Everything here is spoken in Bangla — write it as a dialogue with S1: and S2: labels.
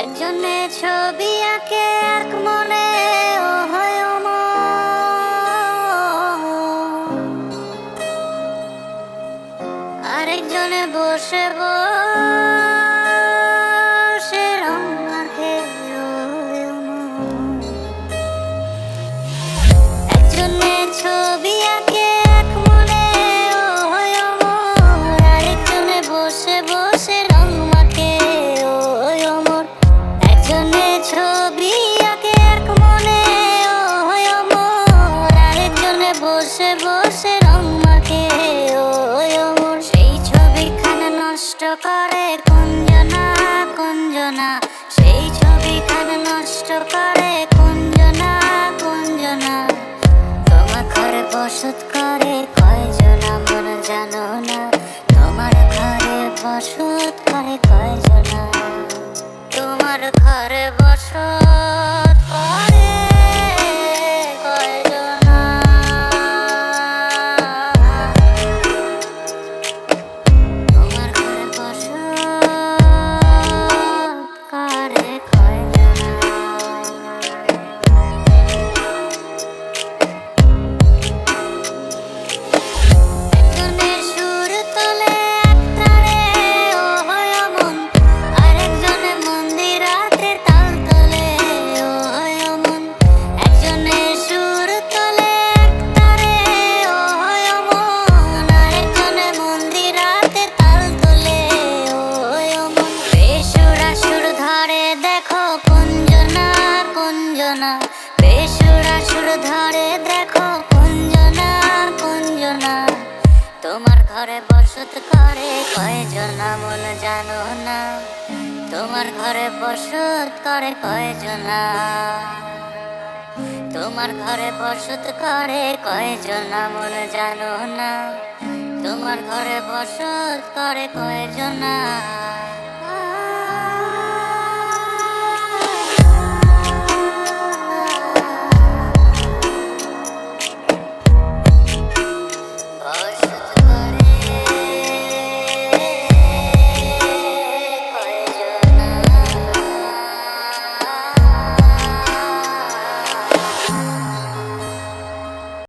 S1: একজনে ছবি আঁকে এক মনে ও হয়। আরেকজনে বসে বসে রং মাখে বসে বসে রং মাখে। ও হয় অমর। সেই ছবিখানা নষ্ট করে কুঞ্জনা কুঞ্জনা। সেই ছবিখানা নষ্ট করে কুঞ্জনা কুঞ্জনা। তোমার ঘরে বসত করে কয়জন আমার জানো না। তোমার ঘরে বসত করে কয়জনা? তোমার ঘরে বসত কুঞ্জনা বেসুরা সুর ধরে দেখো কুঞ্জনা কুঞ্জনা তোমার ঘরে বসত করে কয়জনা মন জানো না? তোমার ঘরে বসত করে কয়জনা তোমার ঘরে বসত করে কয়জনা মন জানো না? তোমার ঘরে বসত করে কয়জনা